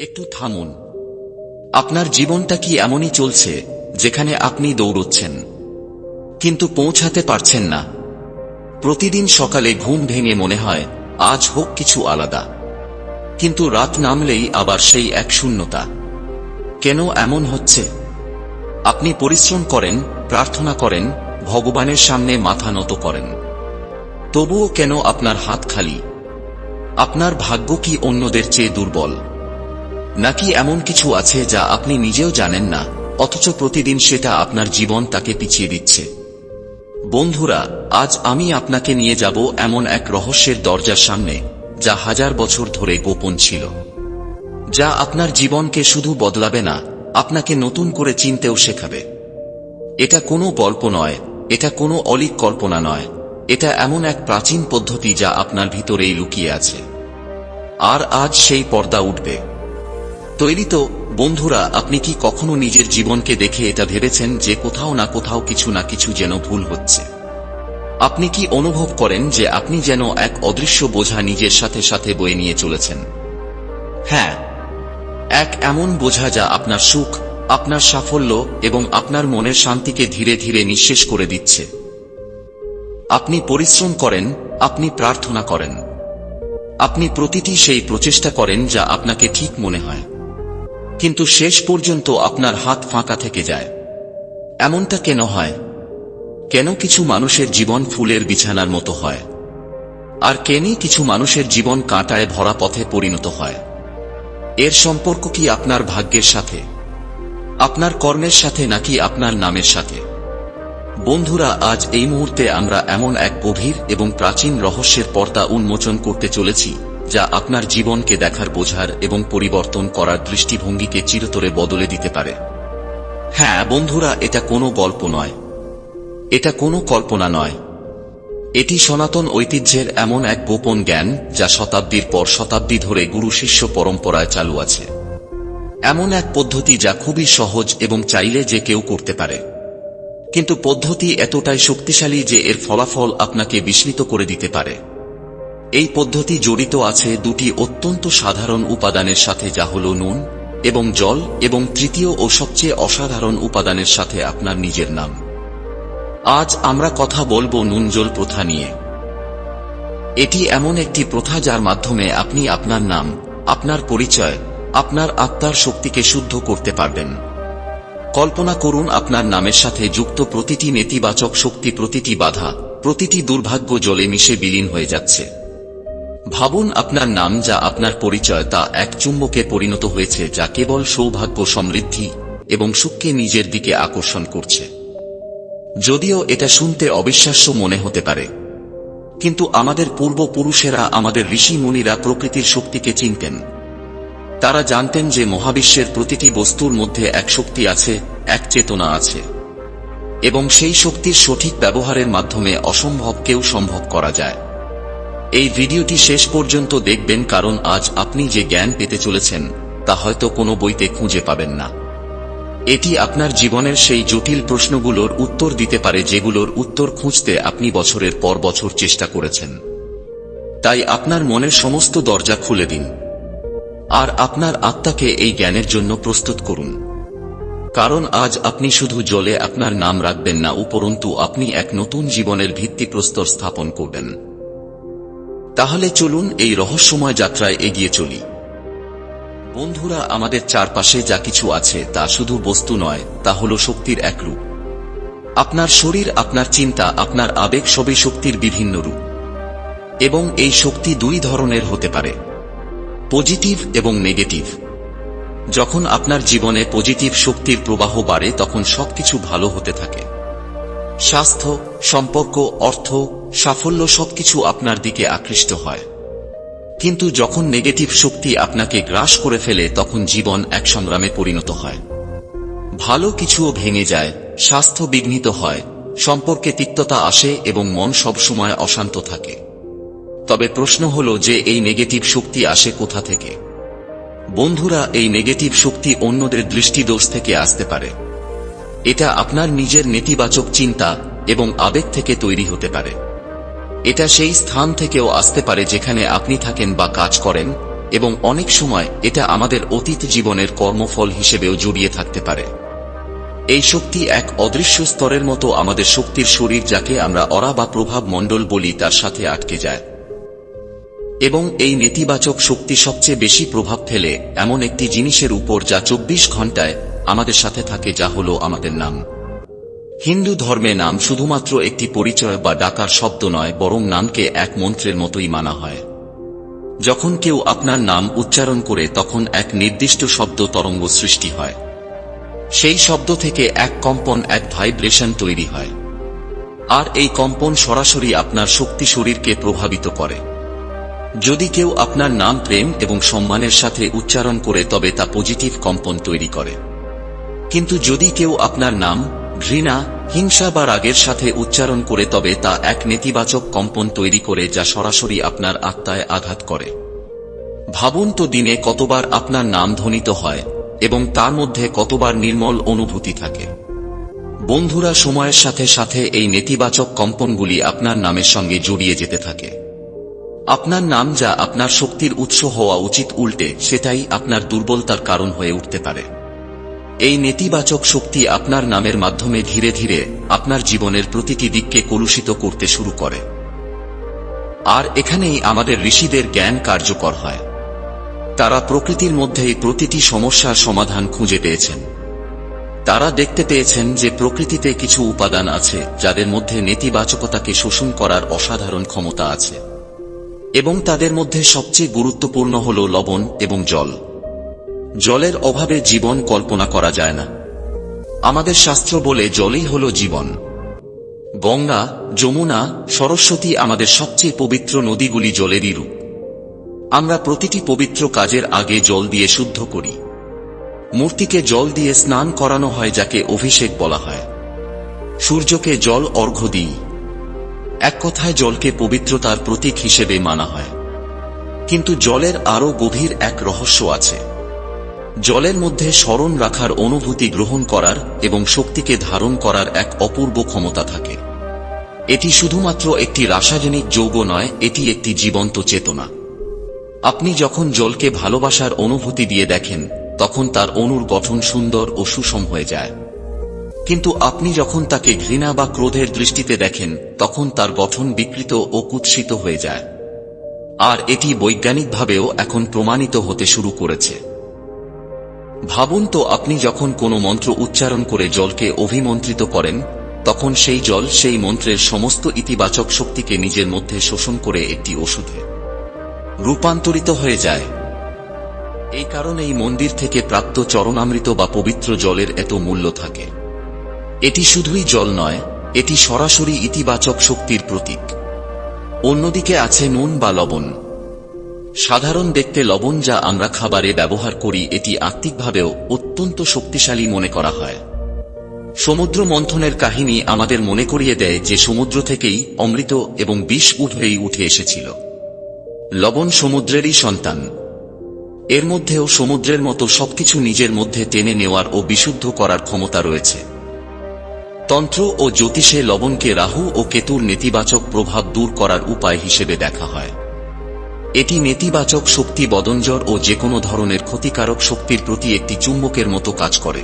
একটু থামুন। আপনার জীবনটা কি এমনই চলছে, যেখানে আপনি দৌড়চ্ছেন, কিন্তু পৌঁছাতে পারছেন না? প্রতিদিন সকালে ঘুম ভেঙে মনে হয়, আজ হোক কিছু আলাদা। কিন্তু রাত নামলেই আবার সেই এক শূন্যতা। কেন এমন হচ্ছে? আপনি পরিশ্রম করেন, প্রার্থনা করেন, ভগবানের সামনে মাথা নত করেন। তবুও কেন আপনার হাত খালি? আপনার ভাগ্য কি অন্যদের চেয়ে দুর্বল? নাকি এমন কিছু আছে যা আপনি নিজেও জানেন না, অথচ প্রতিদিন সেটা আপনার জীবন তাকে পিছিয়ে দিচ্ছে। বন্ধুরা, আজ আমি আপনাকে নিয়ে যাব এমন এক রহস্যের দরজার সামনে, যা হাজার বছর ধরে গোপন ছিল। যা আপনার জীবনকে শুধু বদলাবে না, আপনাকে নতুন করে চিনতেও শেখাবে। এটা কোনো গল্প নয়, এটা কোনো অলিক কল্পনা নয়, এটা এমন এক প্রাচীন পদ্ধতি যা আপনার ভিতরেই লুকিয়ে আছে। আর আজ সেই পর্দা উঠবে। তৈরি তো, বন্ধুরা, আপনি কি কখনো নিজের জীবনকে দেখে এটা ভেবেছেন যে কোথাও না কোথাও কিছু না কিছু যেন ভুল হচ্ছে? আপনি কি অনুভব করেন যে আপনি যেন এক অদৃশ্য বোঝা নিজের সাথে সাথে বয়ে নিয়ে চলেছেন? হ্যাঁ এক এমন বোঝা যা আপনার সুখ, আপনার সাফল্য এবং আপনার মনের শান্তিকে ধীরে ধীরে নিঃশেষ করে দিচ্ছে। আপনি পরিশ্রম করেন, আপনি প্রার্থনা করেন। আপনি প্রতিটি সেই প্রচেষ্টা করেন যা আপনাকে ঠিক মনে হয়। কিন্তু শেষ পর্যন্ত আপনার হাত ফাঁকা থেকে যায়। এমনটা কেন হয়? কেন কিছু মানুষের জীবন ফুলের বিছানার মতো হয়? আর কেনই কিছু মানুষের জীবন কাঁটায় ভরা পথে পরিণত হয়? এর সম্পর্ক কি আপনার ভাগ্যের সাথে? আপনার কর্মের সাথে নাকি আপনার নামের সাথে? বন্ধুরা, আজ এই মুহূর্তে আমরা এমন এক গভীর এবং প্রাচীন রহস্যের পর্দা উন্মোচন করতে চলেছি। যা আপনার জীবনকে দেখার বোঝার এবং পরিবর্তন করার দৃষ্টিভঙ্গিকে চিরতরে বদলে দিতে পারে। হ্যাঁ বন্ধুরা, এটা কোনো গল্প নয়। এটা কোনো কল্পনা নয়। এটি সনাতন ঐতিহ্যের এমন এক গোপন জ্ঞান যা শতাব্দীর পর শতাব্দী ধরে গুরু শিষ্য পরম্পরায় চালু আছে। এমন এক পদ্ধতি যা খুবই সহজ এবং চাইলে যে কেউ করতে পারে। কিন্তু পদ্ধতি এতটাই শক্তিশালী যে এর ফলাফল আপনাকে বিস্মিত করে দিতে পারে। এই পদ্ধতি জড়িত আছে দুটি অত্যন্ত সাধারণ উপাদানের সাথে, যা হল নুন এবং জল এবং তৃতীয় ও সবচেয়ে অসাধারণ উপাদানের সাথে আপনার নিজের নাম। আজ আমরা কথা বলব নুন জল প্রথা নিয়ে। এটি এমন একটি প্রথা যার মাধ্যমে আপনি আপনার নাম, আপনার পরিচয়, আপনার আত্মার শক্তিকে শুদ্ধ করতে পারবেন। কল্পনা করুন আপনার নামের সাথে যুক্ত প্রতিটি নেতিবাচক শক্তি, প্রতিটি বাধা, প্রতিটি দুর্ভাগ্য জলে মিশে বিলীন হয়ে যাচ্ছে। ভাবুন আপনার নাম যা আপনার পরিচয় তা এক চুম্বকে পরিণত হয়েছে যা কেবল সৌভাগ্য সমৃদ্ধি এবং সুখকে নিজের দিকে আকর্ষণ করছে। যদিও এটা শুনতে অবিশ্বাস্য মনে হতে পারে। কিন্তু আমাদের পূর্বপুরুষেরা আমাদের ঋষি মুনিরা প্রকৃতির শক্তিকে চিনতেন। তারা জানতেন যে মহাবিশ্বের প্রতিটি বস্তুর মধ্যে এক শক্তি আছে, এক চেতনা আছে। এবং সেই শক্তির সঠিক ব্যবহারের মাধ্যমে অসম্ভবকেও সম্ভব করা যায়। এই ভিডিওটি শেষ পর্যন্ত দেখবেন কারণ আজ আপনি যে জ্ঞান পেতে চলেছেন, তা হয়তো কোনো বইতে খুঁজে পাবেন না। এটি আপনার জীবনের সেই জটিল প্রশ্নগুলোর উত্তর দিতে পারে যেগুলোর উত্তর খুঁজতে আপনি বছরের পর বছর চেষ্টা করেছেন। তাই আপনার মনের সমস্ত দরজা খুলে দিন। আর আপনার আত্মাকে এই জ্ঞানের জন্য প্রস্তুত করুন। কারণ আজ আপনি শুধু জলে আপনার নাম রাখবেন না, উপরন্তু আপনি এক নতুন জীবনের ভিত্তিপ্রস্তর স্থাপন করবেন। তাহলে চলুন এই রহস্যময় যাত্রায় এগিয়ে চলি। বন্ধুরা, আমাদের চারপাশে যা কিছু আছে তা শুধু বস্তু নয়, তা হল শক্তির এক রূপ। আপনার শরীর, আপনার চিন্তা, আপনার আবেগ সবই শক্তির বিভিন্ন রূপ। এবং এই শক্তি দুই ধরনের হতে পারে, পজিটিভ এবং নেগেটিভ। যখন আপনার জীবনে পজিটিভ শক্তির প্রবাহ বাড়ে, তখন সবকিছু ভালো হতে থাকে। স্বাস্থ্য, সম্পর্ক, অর্থ সাফল্য সবকিছু আপনার দিকে আকৃষ্ট হয়। কিন্তু যখন নেগেটিভ শক্তি আপনাকে গ্রাস করে ফেলে, তখন জীবন এক সংগ্রামে পরিণত হয়। ভালো কিছুও ভেঙে যায়, স্বাস্থ্য বিঘ্নিত হয়, সম্পর্কে তিক্ততা আসে এবং মন সবসময় অশান্ত থাকে। তবে প্রশ্ন হল যে এই নেগেটিভ শক্তি আসে কোথা থেকে? বন্ধুরা, এই নেগেটিভ শক্তি অন্যদের দৃষ্টিদোষ থেকে আসতে পারে। এটা আপনার নিজের নেতিবাচক চিন্তা এবং আবেগ থেকে তৈরি হতে পারে। এটা সেই স্থান থেকেও আসতে পারে যেখানে আপনি থাকেন বা কাজ করেন, এবং অনেক সময় এটা আমাদের অতীত জীবনের কর্মফল হিসেবেও জড়িয়ে থাকতে পারে। এই শক্তি এক অদৃশ্য স্তরের মতো আমাদের শক্তির শরীর যাকে আমরা অরা বা প্রভাব মণ্ডল বলি তার সাথে আটকে যায়। এবং এই নেতিবাচক শক্তি সবচেয়ে বেশি প্রভাব ফেলে এমন একটি জিনিসের উপর যা চব্বিশ ঘন্টায় আমাদের সাথে থাকে, যা হল আমাদের নাম। হিন্দু ধর্মে নাম শুধুমাত্র একটি পরিচয় বা ডাকার শব্দ নয়, বরং নামকে এক মন্ত্রের মতোই মানা হয়। যখন কেউ আপনার নাম উচ্চারণ করে, তখন এক নির্দিষ্ট শব্দ তরঙ্গ সৃষ্টি হয়। সেই শব্দ থেকে এক কম্পন, এক ভাইব্রেশন তৈরি হয়। আর এই কম্পন সরাসরি আপনার শক্তি শরীরকে প্রভাবিত করে। যদি কেউ আপনার নাম প্রেম এবং সম্মানের সাথে উচ্চারণ করে, তবে তা পজিটিভ কম্পন তৈরি করে। কিন্তু যদি কেউ আপনার নাম ঘৃণা, হিংসা বা রাগের সাথে উচ্চারণ করে তবে তা এক নেতিবাচক কম্পন তৈরি করে যা সরাসরি আপনার আত্মায় আঘাত করে। ভাবুন তো দিনে কতবার আপনার নাম ধ্বনিত হয় এবং তার মধ্যে কতবার নির্মল অনুভূতি থাকে। বন্ধুরা, সময়ের সাথে সাথে এই নেতিবাচক কম্পনগুলি আপনার নামের সঙ্গে জড়িয়ে যেতে থাকে। আপনার নাম যা আপনার শক্তির উৎস হওয়া উচিত উল্টে, সেটাই আপনার দুর্বলতার কারণ হয়ে উঠতে পারে। এই নেতিবাচক শক্তি আপনার নামের মাধ্যমে ধীরে ধীরে আপনার জীবনের প্রতিটি দিককে কলুষিত করতে শুরু করে। আর এখানেই আমাদের ঋষিদের জ্ঞান কার্যকর হয়। তারা প্রকৃতির মধ্যেই প্রতিটি সমস্যার সমাধান খুঁজে পেয়েছেন। তারা দেখতে পেয়েছেন যে প্রকৃতিতে কিছু উপাদান আছে যাদের মধ্যে নেতিবাচকতাকে শোষণ করার অসাধারণ ক্ষমতা আছে। এবং তাদের মধ্যে সবচেয়ে গুরুত্বপূর্ণ হল লবণ এবং জল। জলের অভাবে জীবন কল্পনা করা যায় না। আমাদের শাস্ত্র বলে জলই হল জীবন। গঙ্গা, যমুনা, সরস্বতী আমাদের সবচেয়ে পবিত্র নদীগুলি জলেরই রূপ। আমরা প্রতিটি পবিত্র কাজের আগে জল দিয়ে শুদ্ধ করি। মূর্তিকে জল দিয়ে স্নান করানো হয় যাকে অভিষেক বলা হয়। সূর্যকে জল অর্ঘ্য দিই। এক কথায় জলকে পবিত্রতার প্রতীক হিসেবে মানা হয়। কিন্তু জলের আরও গভীর এক রহস্য আছে। জলের মধ্যে স্মরণ রাখার অনুভূতি গ্রহণ করার এবং শক্তিকে ধারণ করার এক অপূর্ব ক্ষমতা থাকে। এটি শুধুমাত্র একটি রাসায়নিক যৌগ নয়, এটি একটি জীবন্ত চেতনা। আপনি যখন জলকে ভালোবাসার অনুভূতি দিয়ে দেখেন, তখন তার অনুর গঠন সুন্দর ও সুষম হয়ে যায়। কিন্তু আপনি যখন তাকে ঘৃণা বা ক্রোধের দৃষ্টিতে দেখেন, তখন তার গঠন বিকৃত ও কুৎসিত হয়ে যায়। আর এটি বৈজ্ঞানিকভাবেও এখন প্রমাণিত হতে শুরু করেছে। ভাবুন তো আপনি যখন কোনো মন্ত্র উচ্চারণ করে জলকে অভিমন্ত্রিত করেন, তখন সেই জল সেই মন্ত্রের সমস্ত ইতিবাচক শক্তিকে নিজের মধ্যে শোষণ করে একটি ওষুধে রূপান্তরিত হয়ে যায়। এই কারণেই মন্দির থেকে প্রাপ্ত চরণামৃত বা পবিত্র জলের এত মূল্য থাকে। এটি শুধুই জল নয়, এটি সরাসরি ইতিবাচক শক্তির প্রতীক। অন্যদিকে আছে নুন বা লবণ। সাধারণ দেখতে লবণ যা আমরা খাবারে ব্যবহার করি, এটি আত্মিকভাবেও অত্যন্ত শক্তিশালী মনে করা হয়। সমুদ্র মন্থনের কাহিনী আমাদের মনে করিয়ে দেয় যে সমুদ্র থেকেই অমৃত এবং বিষ উঠেই উঠে এসেছিল। লবণ সমুদ্রেরই সন্তান। এর মধ্যেও সমুদ্রের মতো সবকিছু নিজের মধ্যে টেনে নেওয়ার ও বিশুদ্ধ করার ক্ষমতা রয়েছে। তন্ত্র ও জ্যোতিষে লবণকে রাহু ও কেতুর নেতিবাচক প্রভাব দূর করার উপায় হিসেবে দেখা হয়। এটি নেতিবাচক শক্তি বদঞ্জর ও যে কোনো ধরনের ক্ষতিকারক শক্তির প্রতি একটি চুম্বকের মতো কাজ করে।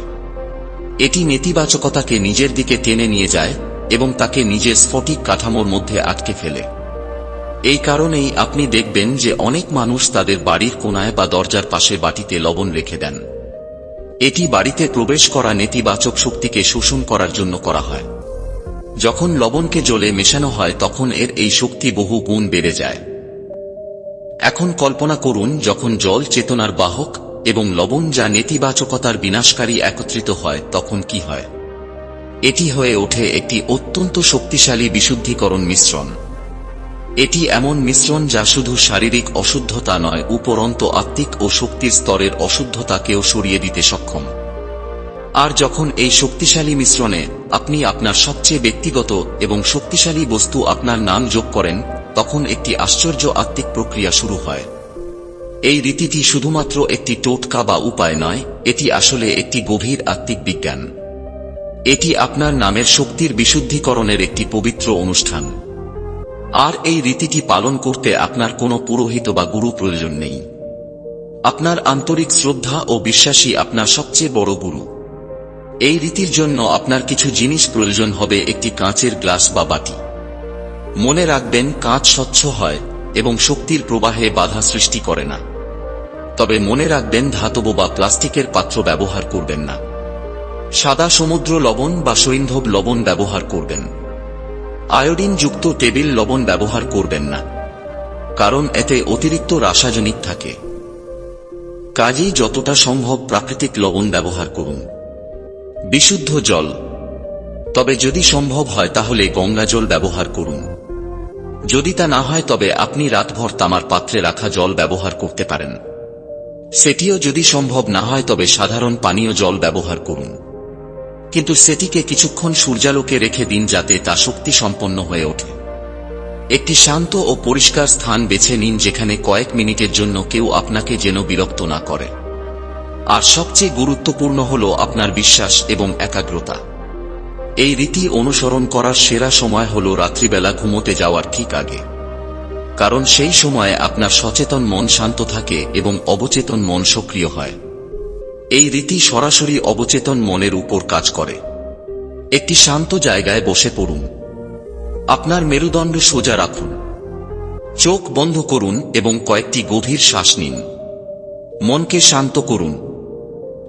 এটি নেতিবাচকতাকে নিজের দিকে টেনে নিয়ে যায় এবং তাকে নিজের স্ফটিক কাঠামোর মধ্যে আটকে ফেলে। এই কারণেই আপনি দেখবেন যে অনেক মানুষ তাদের বাড়ির কোনায় বা দরজার পাশে বাটিতে লবণ রেখে দেন। এটি বাড়িতে প্রবেশ করা নেতিবাচক শক্তিকে শোষণ করার জন্য করা হয়। যখন লবণকে জলে মেশানো হয়, তখন এর এই শক্তি বহু গুণ বেড়ে যায়। এখন কল্পনা করুন, যখন জল চেতনার বাহক এবং লবণ যা নেতিবাচকতার বিনাশকারী একত্রিত হয়, তখন কি হয়? এটি হয়ে ওঠে একটি অত্যন্ত শক্তিশালী বিশুদ্ধিকরণ মিশ্রণ। এটি এমন মিশ্রণ যা শুধু শারীরিক অশুদ্ধতা নয়, উপরন্ত আত্মিক ও শক্তির স্তরের অশুদ্ধতাকেও সরিয়ে দিতে সক্ষম। আর যখন এই শক্তিশালী মিশ্রণে আপনি আপনার সবচেয়ে ব্যক্তিগত এবং শক্তিশালী বস্তু আপনার নাম যোগ করেন তখন একটি আশ্চর্য আত্মিক প্রক্রিয়া শুরু হয়। এই রীতিটি শুধুমাত্র একটি টোটকা বা উপায় নয়, এটি আসলে একটি গভীর আত্মিক বিজ্ঞান। এটি আপনার নামের শক্তির বিশুদ্ধিকরণের একটি পবিত্র অনুষ্ঠান। আর এই রীতিটি পালন করতে আপনার কোনো পুরোহিত বা গুরু প্রয়োজন নেই। আপনার আন্তরিক শ্রদ্ধা ও বিশ্বাসী আপনার সবচেয়ে বড় গুরু। এই রীতির জন্য আপনার কিছু জিনিস প্রয়োজন হবে, একটি কাঁচের গ্লাস বা বাটি। মনে রাখবেন কাঁচ স্বচ্ছ হয় এবং শক্তির প্রবাহে বাধা সৃষ্টি করে না। তবে মনে রাখবেন, ধাতব বা প্লাস্টিকের পাত্র ব্যবহার করবেন না। সাদা সমুদ্র লবণ বা সৈন্ধব লবণ ব্যবহার করবেন। আয়োডিনযুক্ত টেবিল লবণ ব্যবহার করবেন না। কারণ এতে অতিরিক্ত রাসায়নিক থাকে। কাজেই যতটা সম্ভব প্রাকৃতিক লবণ ব্যবহার করুন। বিশুদ্ধ জল। তবে যদি সম্ভব হয়, তাহলে গঙ্গা জল ব্যবহার করুন। যদি তা না হয়, তবে আপনি রাতভর তামার পাত্রে রাখা জল ব্যবহার করতে পারেন। সেটিও যদি সম্ভব না হয়, তবে সাধারণ পানীয় জল ব্যবহার করুন। কিন্তু সেটিকে কিছুক্ষণ সূর্যালোকে রেখে দিন যাতে তা শক্তি সম্পন্ন হয়ে ওঠে। একটি শান্ত ও পরিষ্কার স্থান বেছে নিন, যেখানে কয়েক মিনিটের জন্য কেউ আপনাকে যেন বিরক্ত না করে। আর সবচেয়ে গুরুত্বপূর্ণ হল আপনার বিশ্বাস এবং একাগ্রতা। এই রীতি অনুসরণ করার সেরা সময় হল রাত্রিবেলা ঘুমোতে যাওয়ার ঠিক আগে। কারণ সেই সময় আপনার সচেতন মন শান্ত থাকে এবং অবচেতন মন সক্রিয় হয়। এই রীতি সরাসরি অবচেতন মনের উপর কাজ করে। একটি শান্ত জায়গায় বসে পড়ুন। আপনার মেরুদণ্ড সোজা রাখুন। চোখ বন্ধ করুন এবং কয়েকটি গভীর শ্বাস নিন। মনকে শান্ত করুন।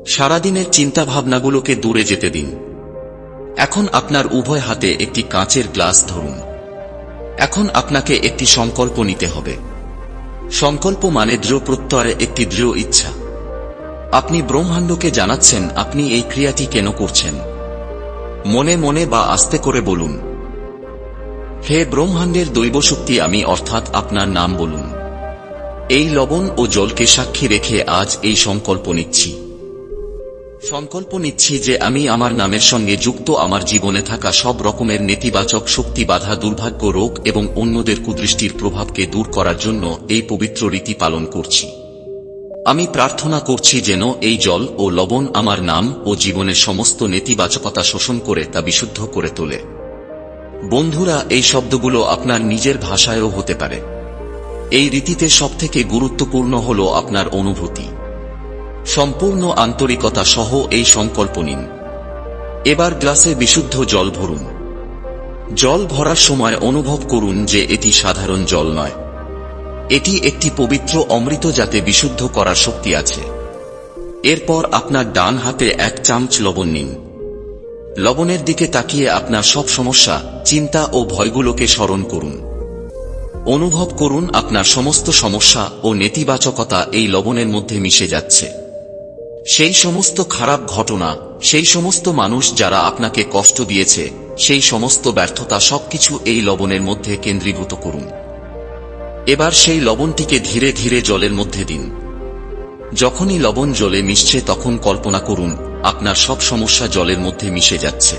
সারাদিনের চিন্তাভাবনাগুলোকে দূরে যেতে দিন। এখন আপনার উভয় হাতে একটি কাঁচের গ্লাস ধরুন। এখন আপনাকে একটি সংকল্প নিতে হবে। সংকল্প মানে দৃঢ় প্রত্যয় একটি দৃঢ় ইচ্ছা। আপনি ব্রহ্মাণ্ডকে জানাচ্ছেন, আপনি এই ক্রিয়াটি কেন করছেন? মনে মনে বা আস্তে করে বলুন। হে ব্রহ্মাণ্ডের দৈব শক্তি আমি অর্থাৎ আপনার নাম বলুন। এই লবণ ও জলকে সাক্ষী রেখে আজ এই সংকল্প নিচ্ছি। সংকল্প নিচ্ছি যে আমি আমার নামের সঙ্গে যুক্ত আমার জীবনে থাকা সব রকমের নেতিবাচক শক্তি বাধা, দুর্ভাগ্য, রোগ এবং অন্যদের কুদৃষ্টির প্রভাবকে দূর করার জন্য এই পবিত্র রীতি পালন করছি। আমি প্রার্থনা করছি যেন এই জল ও লবণ আমার নাম ও জীবনের সমস্ত নেতিবাচকতা শোষণ করে তা বিশুদ্ধ করে তোলে। বন্ধুরা, এই শব্দগুলো আপনার নিজের ভাষায়ও হতে পারে। এই রীতিতে সবথেকে গুরুত্বপূর্ণ হল আপনার অনুভূতি। সম্পূর্ণ আন্তরিকতা সহ এই সংকল্প নিন। এবার গ্লাসে বিশুদ্ধ জল ভরুন। জল ভরার সময় অনুভব করুন যে এটি সাধারণ জল নয়। এটি একটি পবিত্র অমৃত যাতে বিশুদ্ধ করার শক্তি আছে। এরপর আপনার ডান হাতে এক চামচ লবণ নিন। লবণের দিকে তাকিয়ে আপনার সব সমস্যা, চিন্তা ও ভয়গুলোকে স্মরণ করুন। অনুভব করুন আপনার সমস্ত সমস্যা ও নেতিবাচকতা এই লবণের মধ্যে মিশে যাচ্ছে। সেই সমস্ত খারাপ ঘটনা, সেই সমস্ত মানুষ যারা আপনাকে কষ্ট দিয়েছে, সেই সমস্ত ব্যর্থতা সবকিছু এই লবণের মধ্যে কেন্দ্রীভূত করুন। এবার সেই লবণটিকে ধীরে ধীরে জলের মধ্যে দিন। যখনই লবণ জলে মিশছে তখন কল্পনা করুন, আপনার সব সমস্যা জলের মধ্যে মিশে যাচ্ছে।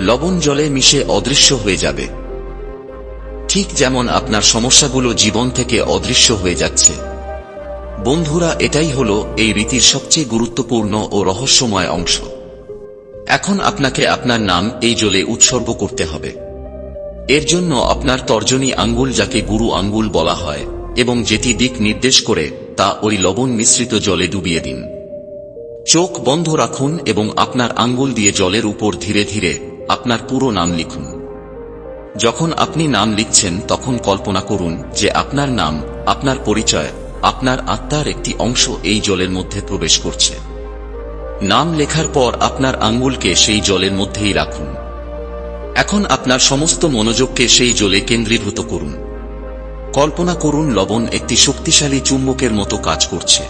লবণ জলে মিশে অদৃশ্য হয়ে যাবে। ঠিক যেমন আপনার সমস্যাগুলো জীবন থেকে অদৃশ্য হয়ে যাচ্ছে। বন্ধুরা, এটাই হল এই রীতির সবচেয়ে গুরুত্বপূর্ণ ও রহস্যময় অংশ। এখন আপনাকে আপনার নাম এই জলে উৎসর্গ করতে হবে। এর জন্য আপনার তর্জনী আঙ্গুল যাকে গুরু আঙ্গুল বলা হয় এবং যেটি দিক নির্দেশ করে তা ওই লবণ মিশ্রিত জলে ডুবিয়ে দিন। চোখ বন্ধ রাখুন এবং আপনার আঙ্গুল দিয়ে জলের উপর ধীরে ধীরে আপনার পুরো নাম লিখুন। যখন আপনি নাম লিখছেন, তখন কল্পনা করুন যে আপনার নাম, আপনার পরিচয় আপনার আত্মার একটি অংশ এই জলের মধ্যে প্রবেশ করছে। নাম লেখার পর আপনার আঙ্গুলকে সেই জলের মধ্যেই রাখুন। এখন আপনার সমস্ত মনোযোগকে সেই জলে কেন্দ্রীভূত করুন। কল্পনা করুন লবণ একটি শক্তিশালী চুম্বকের মতো কাজ করছে।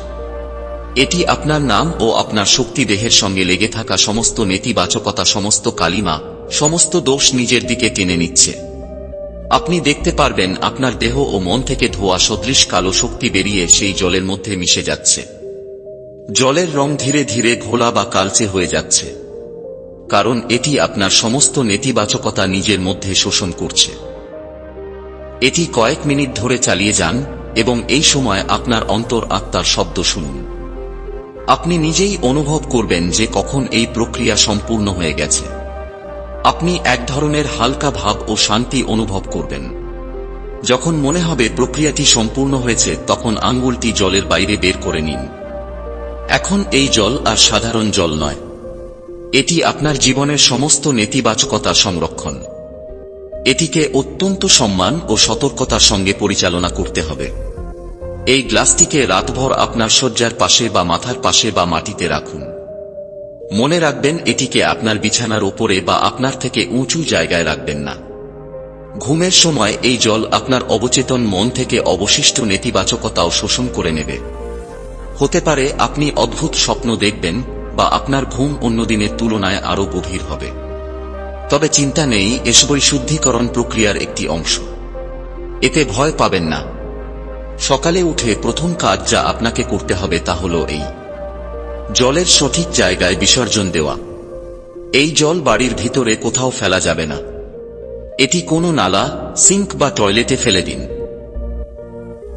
এটি আপনার নাম ও আপনার শক্তি দেহের সঙ্গে লেগে থাকা সমস্ত নেতিবাচকতা, সমস্ত কালিমা, সমস্ত দোষ নিজের দিকে টেনে নিচ্ছে। আপনি দেখতে পারবেন আপনার দেহ ও মন থেকে ধোয়া সদৃশ কালো শক্তি বেরিয়ে সেই জলের মধ্যে মিশে যাচ্ছে। জলের রং ধীরে ধীরে ঘোলা বা কালচে হয়ে যাচ্ছে। কারণ এটি আপনার সমস্ত নেতিবাচকতা নিজের মধ্যে শোষণ করছে। এটি কয়েক মিনিট ধরে চালিয়ে যান এবং এই সময় আপনার অন্তর আত্মার শব্দ শুনুন। আপনি নিজেই অনুভব করবেন যে কখন এই প্রক্রিয়া সম্পূর্ণ হয়ে গেছে। আপনি এক ধরনের হালকা ভাব ও শান্তি অনুভব করবেন। যখন মনে হবে প্রক্রিয়াটি সম্পূর্ণ হয়েছে, তখন আঙ্গুলটি জলের বাইরে বের করে নিন। এখন এই জল আর সাধারণ জল নয়। এটি আপনার জীবনের সমস্ত নেতিবাচকতা সংরক্ষণ। এটিকে অত্যন্ত সম্মান ও সতর্কতার সঙ্গে পরিচালনা করতে হবে। এই গ্লাসটিকে রাতভর আপনার শয্যার পাশে বা মাথার পাশে বা মাটিতে রাখুন। মনে রাখবেন, এটিকে আপনার বিছানার ওপরে বা আপনার থেকে উঁচু জায়গায় রাখবেন না। ঘুমের সময় এই জল আপনার অবচেতন মন থেকে অবশিষ্ট নেতিবাচকতাও শোষণ করে নেবে। হতে পারে আপনি অদ্ভুত স্বপ্ন দেখবেন বা আপনার ঘুম অন্য দিনের তুলনায় আরও গভীর হবে। তবে চিন্তা নেই এসবই শুদ্ধিকরণ প্রক্রিয়ার একটি অংশ। এতে ভয় পাবেন না। সকালে উঠে প্রথম কাজ যা আপনাকে করতে হবে তা হল এই। জলের সঠিক জায়গায় বিসর্জন দেওয়া। এই জল বাড়ির ভিতরে কোথাও ফেলা যাবে না। এটি কোনো নালা, সিঙ্ক বা টয়লেটে ফেলে দিন।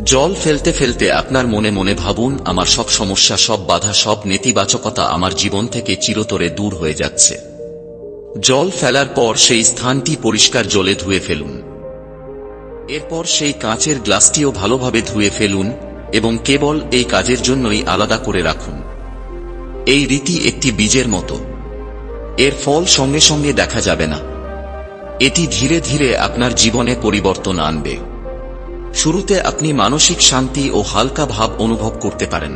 জল ফেলতে ফেলতে আপনার মনে মনে ভাবুন, আমার সব সমস্যা, সব বাধা, সব নেতিবাচকতা আমার জীবন থেকে চিরতরে দূর হয়ে যাচ্ছে। জল ফেলার পর সেই স্থানটি পরিষ্কার জলে ধুয়ে ফেলুন। এরপর সেই কাঁচের গ্লাসটিও ভালোভাবে ধুয়ে ফেলুন এবং কেবল এই কাজের জন্যই আলাদা করে রাখুন। এই রীতি একটি বীজের মতো। এর ফল সঙ্গে সঙ্গে দেখা যাবে না। এটি ধীরে ধীরে আপনার জীবনে পরিবর্তন আনবে। শুরুতে আপনি মানসিক শান্তি ও হালকা ভাব অনুভব করতে পারেন।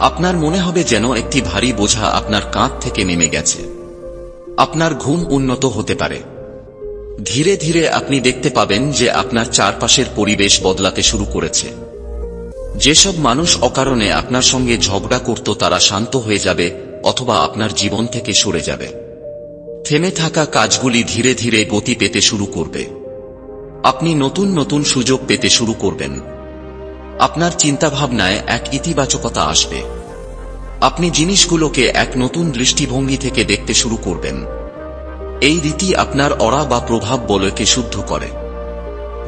আপনার মনে হবে যেন একটি ভারী বোঝা আপনার কাঁধ থেকে নেমে গেছে। আপনার ঘুম উন্নত হতে পারে। ধীরে ধীরে আপনি দেখতে পাবেন যে আপনার চারপাশের পরিবেশ বদলাতে শুরু করেছে। যেসব মানুষ অকারণে আপনার সঙ্গে ঝগড়া করত তারা শান্ত হয়ে যাবে, অথবা আপনার জীবন থেকে সরে যাবে। থেমে থাকা কাজগুলি ধীরে ধীরে গতি পেতে শুরু করবে। আপনি নতুন নতুন সুযোগ পেতে শুরু করবেন। আপনার চিন্তাভাবনায় এক ইতিবাচকতা আসবে। আপনি জিনিসগুলোকে এক নতুন দৃষ্টিভঙ্গি থেকে দেখতে শুরু করবেন। এই রীতি আপনার অরা বা প্রভাব বলয়কে শুদ্ধ করে।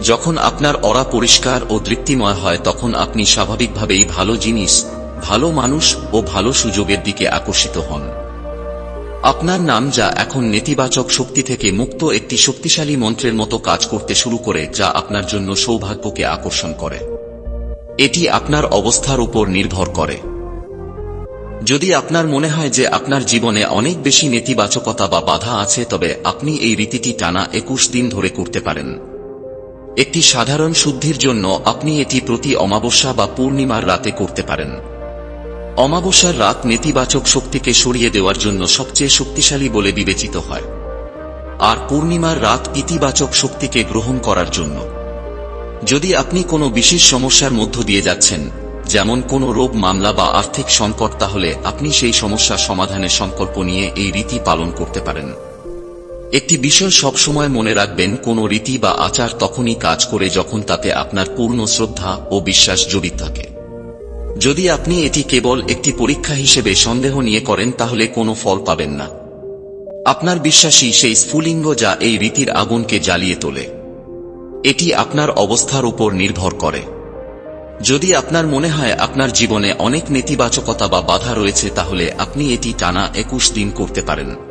যখন আপনার অরা পরিষ্কার ও দৃপ্তিময় হয়, তখন আপনি স্বাভাবিকভাবেই ভালো জিনিস, ভালো মানুষ ও ভালো সুযোগের দিকে আকর্ষিত হন। আপনার নাম যা এখন নেতিবাচক শক্তি থেকে মুক্ত একটি শক্তিশালী মন্ত্রের মতো কাজ করতে শুরু করে, যা আপনার জন্য সৌভাগ্যকে আকর্ষণ করে। এটি আপনার অবস্থার উপর নির্ভর করে। যদি আপনার মনে হয় যে আপনার জীবনে অনেক বেশি নেতিবাচকতা বা বাধা আছে, তবে আপনি এই রীতিটি টানা একুশ দিন ধরে করতে পারেন। একটি সাধারণ শুদ্ধির জন্য আপনি এটি প্রতি অমাবস্যা বা পূর্ণিমার রাতে করতে পারেন। অমাবস্যার রাত নেতিবাচক শক্তিকে সরিয়ে দেওয়ার জন্য সবচেয়ে শক্তিশালী বলে বিবেচিত হয়। আর পূর্ণিমার রাত ইতিবাচক শক্তিকে গ্রহণ করার জন্য। যদি আপনি কোনো বিশেষ সমস্যার মধ্য দিয়ে যাচ্ছেন, যেমন কোনো রোগ মামলা বা আর্থিক সংকট, তাহলে আপনি সেই সমস্যা সমাধানের সংকল্প নিয়ে এই রীতি পালন করতে পারেন। একটি বিষয় সবসময় মনে রাখবেন, কোনো রীতি বা আচার তখনই কাজ করে যখন তাতে আপনার পূর্ণ শ্রদ্ধা ও বিশ্বাস জড়িত থাকে। যদি আপনি এটি কেবল একটি পরীক্ষা হিসেবে সন্দেহ নিয়ে করেন, তাহলে কোনো ফল পাবেন না। আপনার বিশ্বাসী সেই স্ফুলিঙ্গ যা এই রীতির আগুনকে জ্বালিয়ে তোলে। এটি আপনার অবস্থার উপর নির্ভর করে। যদি আপনার মনে হয় আপনার জীবনে অনেক নেতিবাচকতা বা বাধা রয়েছে, তাহলে আপনি এটি টানা একুশ দিন করতে পারেন।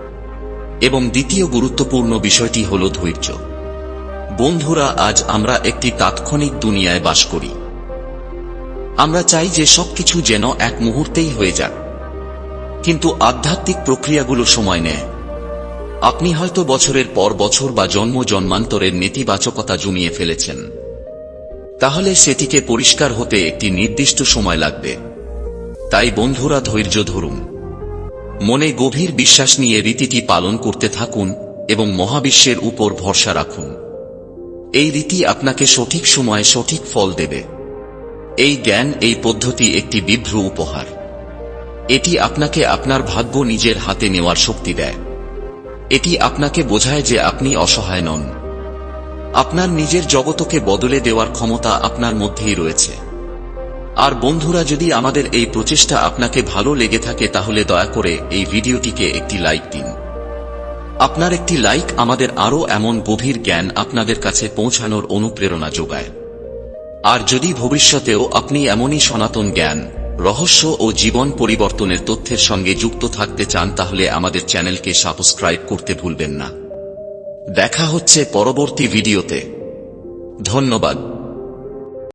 এবং দ্বিতীয় গুরুত্বপূর্ণ বিষয়টি হল ধৈর্য। বন্ধুরা, আজ আমরা একটি তাৎক্ষণিক দুনিয়ায় বাস করি। আমরা চাই যে সবকিছু যেন এক মুহূর্তেই হয়ে যাক। কিন্তু আধ্যাত্মিক প্রক্রিয়াগুলো সময় নেয়। আপনি হয়তো বছরের পর বছর বা জন্ম জন্মান্তরের নেতিবাচকতা জমিয়ে ফেলেছেন। তাহলে সেটিকে পরিষ্কার হতে একটি নির্দিষ্ট সময় লাগবে। তাই বন্ধুরা, ধৈর্য ধরুন। মনে গভীর বিশ্বাস নিয়ে রীতিটি পালন করতে থাকুন এবং মহাবিশ্বের উপর ভরসা রাখুন। এই রীতি আপনাকে সঠিক সময়ে সঠিক ফল দেবে। এই জ্ঞান, এই পদ্ধতি একটি বিভ্র উপহার। এটি আপনাকে আপনার ভাগ্য নিজের হাতে নেওয়ার শক্তি দেয়। এটি আপনাকে বোঝায় যে আপনি অসহায় নন। আপনার নিজের জগতকে বদলে দেওয়ার ক্ষমতা আপনার মধ্যেই রয়েছে। আর বন্ধুরা, যদি আমাদের এই প্রচেষ্টা আপনাকে ভালো লেগে থাকে, তাহলে দয়া করে এই ভিডিওটিকে একটি লাইক দিন। আপনার একটি লাইক আমাদের আরও এমন গভীর জ্ঞান আপনাদের কাছে পৌঁছানোর অনুপ্রেরণা যোগায়। আর যদি ভবিষ্যতেও আপনি এমনই সনাতন জ্ঞান, রহস্য ও জীবন পরিবর্তনের তথ্যের সঙ্গে যুক্ত থাকতে চান, তাহলে আমাদের চ্যানেলকে সাবস্ক্রাইব করতে ভুলবেন না। দেখা হচ্ছে পরবর্তী ভিডিওতে। ধন্যবাদ।